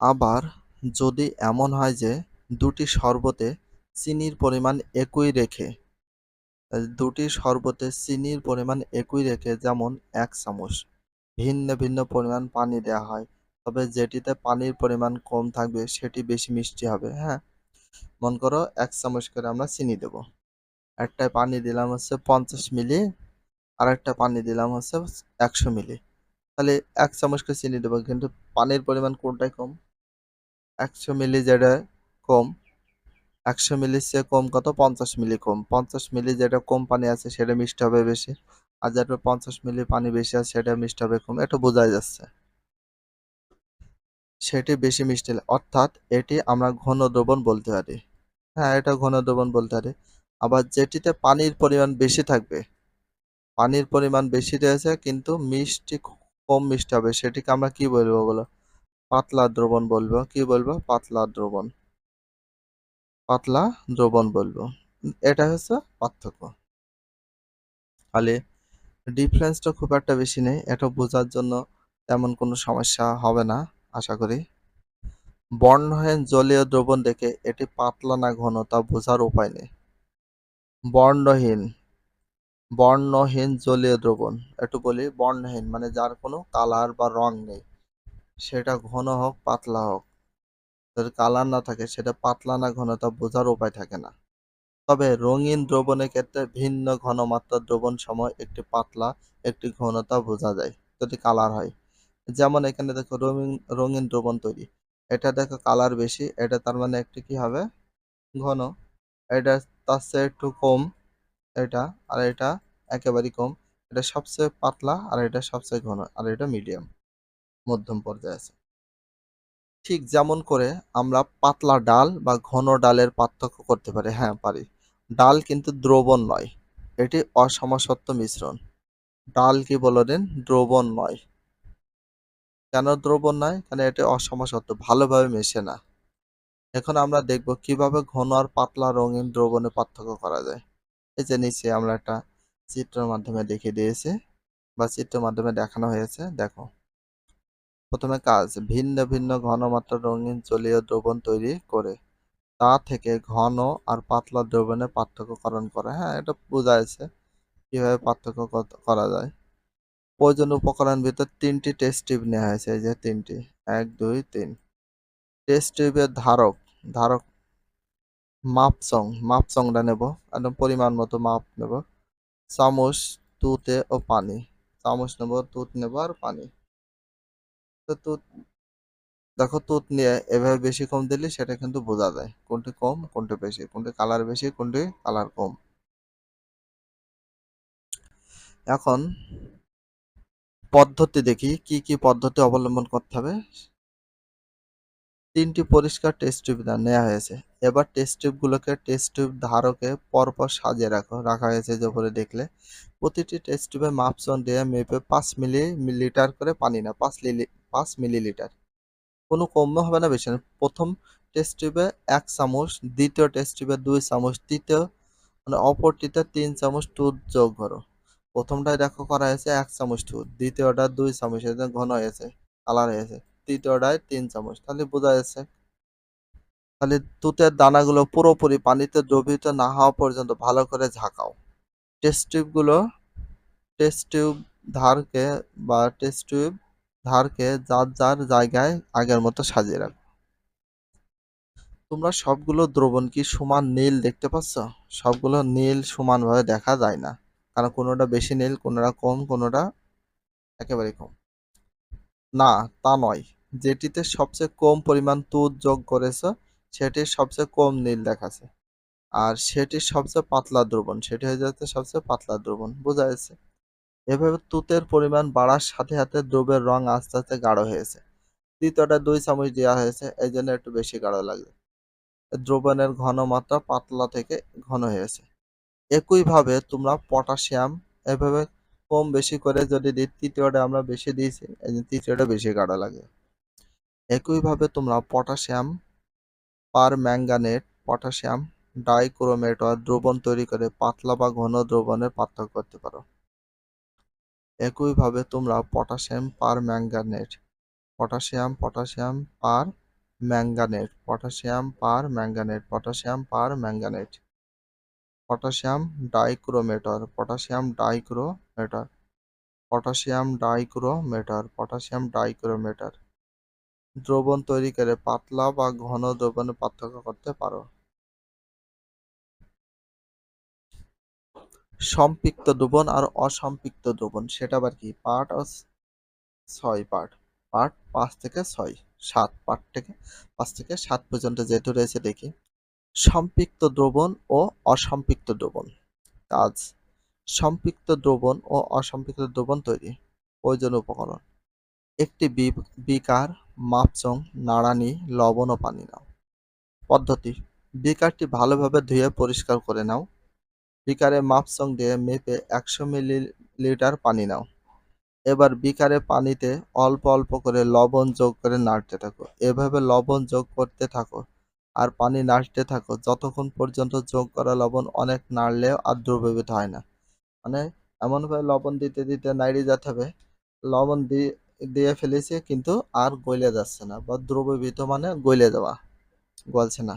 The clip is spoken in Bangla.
আবার যদি এমন হয় যে দুটি শরবতে চিনির পরিমাণ একই রেখে, দুটি শরবতে চিনির পরিমাণ একই রেখে যেমন এক চামচ ভিন্ন ভিন্ন পরিমাণ পানি দেওয়া হয়, তবে যেটিতে পানির পরিমাণ কম থাকবে সেটি বেশি মিষ্টি হবে হ্যাঁ? মন করো এক চামচ করে আমরা চিনি দেব। একটা পানি দিলাম হচ্ছে পঞ্চাশ মিলি আর একটা পানি দিলাম হচ্ছে একশো মিলি। তাহলে এক চামচ করে চিনি দেবো, কিন্তু পানির পরিমাণ কোনটাই কম? একশো মিলি যেটা কম, একশো মিলির চেয়ে কম কত? পঞ্চাশ মিলি কম। পঞ্চাশ মিলি যেটা কম পানি আছে সেটা মিষ্টি হবে বেশি। আর যেটা পঞ্চাশ মিলি পানি বেশি আছে সেটা মিষ্টি হবে কম। এটা বোঝাই যাচ্ছে। সেটি বেশি মিষ্টি অর্থাৎ এটি আমরা ঘন দ্রবণ বলতে পারি। হ্যাঁ এটা ঘন দ্রবণ বলতে পারি। আবার যেটিতে পানির পরিমাণ বেশি থাকবে, পানির পরিমাণ বেশি রয়েছে, কিন্তু মিষ্টি কম মিষ্টি হবে। সেটিকে আমরা কি বলব বলো? পাতলা দ্রবণ বলব। কি বলব? পাতলা দ্রবণ। পাতলা দ্রবণ বলব। এটা হচ্ছে পার্থক্য। তাহলে ডিফারেন্সটা খুব একটা বেশি নেই। এটা বোঝার জন্য তেমন কোনো সমস্যা হবে না, আশা করি। বর্ণহীন জলীয় দ্রবণ দেখে এটি পাতলা না ঘন, তা বোঝার উপায় নেই। বর্ণহীন বর্ণহীন জলীয় দ্রবণ। একটু বলি, বর্ণহীন মানে যার কোনো কালার বা রং নেই। সেটা ঘন হোক, পাতলা হোক। যদি কালার না থাকে, সেটা পাতলা না ঘন, তা বোঝার উপায় থাকে না। তবে রঙিন দ্রবণের ক্ষেত্রে ভিন্ন ঘনমাত্রার দ্রবণ সময় একটি পাতলা, একটি ঘনতা বোঝা যায় যদি কালার হয়। যেমন এখানে দেখো রঙিন রঙিন দ্রবণ তৈরি। এটা দেখো কালার বেশি, এটা তার মানে একটি কি হবে? ঘন। এটা তার চেয়ে একটু কম, এটা, আর এটা একেবারেই কম। এটা সবচেয়ে পাতলা, আর এটা সবচেয়ে ঘন, আর এটা মিডিয়াম মধ্যম পর্যায়ে আছে। ঠিক যেমন করে আমরা পাতলা ডাল বা ঘন ডালের পার্থক্য করতে পারি। হ্যাঁ পারি। ডাল কিন্তু দ্রবণ নয়। এটি অসমসত্ব মিশ্রণ। ডাল কি বললেন দ্রবণ নয়। কেন দ্রবণ নয়? কারণ এটি অসমসত্ব? ভালোভাবে মেশে না। এখন আমরা দেখব কীভাবে ঘন আর পাতলা রঙিন দ্রবণে পার্থক্য করা যায়। এই যে নিচে আমরা একটা চিত্রের মাধ্যমে দেখিয়ে দিয়েছি। বা চিত্রের মাধ্যমে দেখানো হয়েছে। দেখো। প্রথমে কাজ, ভিন্ন ভিন্ন ঘনমাত্রা রঙিন জলীয় দ্রবণ তৈরি করে, তা থেকে ঘন আর পাতলা দ্রবণে পার্থক্যকরণ করে। হ্যাঁ এটা বোঝা যাচ্ছে কীভাবে পার্থক্য করা যায়। প্রয়োজন উপকরণ ভিতর তিনটি টেস্ট টিউব নেওয়া হয়েছে, এই যে তিনটি। এক, দুই, তিন। টেস্ট টিউবের ধারক ধারক মাপচং মাপচংটা নেব, একদম পরিমাণ মতো মাপ নেব। চামচ তুতে ও পানি। চামচ নেব তুত নেব আর পানি। তো তুত, দেখো তুত নিয়ে এভাবে বেশি কম দিলে সেটা কিন্তু বোঝা যায় কোনটি কম, কোনটি বেশি, কোনটি কালার বেশি, কোনটি কালার কম। এখন পদ্ধতি দেখি, কি কি পদ্ধতি অবলম্বন করতে হবে। তিনটি পরিষ্কার টেস্ট টিউব নেওয়া হয়েছে। এবার টেস্ট টিউবগুলোকে টেস্ট টিউব ধারকে পরপর সাজিয়ে রাখো, রাখা হয়েছে যে উপরে দেখলে। প্রতিটি টেস্ট টিউবে মাপসন দিয়ে মেপে পাঁচ মিলি মিলিলিটার করে পানি না পাঁচ পাঁচ মিলিলিটার। কোনো কম হবে না বেশি প্রথম টেস্ট টিউবে এক চামচ, দ্বিতীয় টেস্ট টিউবে দুই চামচ, তৃতীয় মানে অপরটিতে তিন চামচ দুধ যোগ করো। প্রথমটায় দেখো করা হয়েছে এক চামচ দুধ, দ্বিতীয়টা দুই চামচ ঘন হয়েছে, কালার হয়েছে। তৃতীয়টায় তিন চামচ, তাহলে বোঝা যাচ্ছে। তাহলে তুতের দানাগুলো পুরোপুরি পানিতে দ্রবীভূত না হওয়া পর্যন্ত ভালো করে ঝাঁকাও। টেস্ট টিউবগুলো টেস্ট টিউব ধারকে বা টেস্ট টিউব ধারকে যার যার জায়গায় আগের মতো সাজিয়ে রাখো। তোমরা সবগুলো দ্রবণ কি সমান নীল দেখতে পাচ্ছ? সবগুলো নীল সমানভাবে দেখা যায় না। কারণ কোনোটা বেশি নীল, কোনোটা কম, কোনোটা একেবারে কম। না, তা নয়। যেটিতে সবচেয়ে কম পরিমাণ তুত যোগ করেছ সেটি সবচেয়ে কম নীল দেখাচ্ছে। আর সেটি সবচেয়ে পাতলা দ্রবণ, সেটি হয়ে যাচ্ছে সবচেয়ে পাতলা দ্রবণ। বোঝা যাচ্ছে? এভাবে তুতের পরিমাণ বাড়ার সাথে সাথে দ্রবের রং আস্তে আস্তে গাঢ় হয়েছে। দ্বিতীয়টা দুই চামচ দেওয়া হয়েছে, এই জন্য একটু বেশি গাঢ় লাগবে। দ্রবণের ঘনমাত্রা পাতলা থেকে ঘন হয়েছে। একইভাবে তোমরা পটাশিয়াম এভাবে কম বেশি করে যদি দিই, তৃতীয়টা আমরা বেশি দিয়েছি, এই জন্য তৃতীয়টা বেশি গাঢ় লাগে। একইভাবে তোমরা potassium, permanganate, potassium, dichromate, দ্রবণ তৈরি করে পাতলা বা ঘন দ্রবণের পার্থক্য করতে পারো। একইভাবে তোমরা potassium permanganate potassium potassium permanganate potassium permanganate potassium permanganate potassium ডাইক্রোমেটর potassium ডাইক্রোমেটর potassium ডাইক্রোমেটর potassium ডাইক্রোমেটর। দ্রবণ তৈরি করে পাতলা বা ঘন দ্রবণে পার্থক্য করতে পারো। সম্পৃক্ত দ্রবণ আর অসম্পৃক্ত দ্রবণ, সেটা আবার কি? পার্ট ও ছয় পার্ট। পার্ট পাঁচ থেকে ছয়, সাত পার্ট থেকে পাঁচ থেকে সাত পর্যন্ত যেহেতু রয়েছে, দেখি। সম্পৃক্ত দ্রবণ ও অসম্পৃক্ত দ্রবণ। কাজ। সম্পৃক্ত দ্রবণ ও অসম্পৃক্ত দ্রবণ তৈরি। প্রয়োজন উপকরণ। একটি বিকার, মাপচং, নাড়ানি, লবণ ও পানি নাও। পদ্ধতি। বিকারটি ভালোভাবে ধুয়ে পরিষ্কার করে নাও। বিকারে মাপচং দিয়ে মেপে একশো মিলিলিটার পানি নাও। এবার বিকারে পানিতে অল্প অল্প করে লবণ যোগ করে নাড়তে থাকো। এভাবে লবণ যোগ করতে থাকো আর পানি নাড়তে থাকো। যতক্ষণ পর্যন্ত যোগ করা লবণ অনেক নাড়লেও আর দ্রবীভূত হয় না। মানে এমনভাবে লবণ দিতে দিতে নাড়িয়ে যেতে হবে। লবণ দিয়ে দিয়ে ফেলেছে কিন্তু আর গলে যাচ্ছে না বা দ্রবীভূত মানে গলে যাওয়া, গলছে না।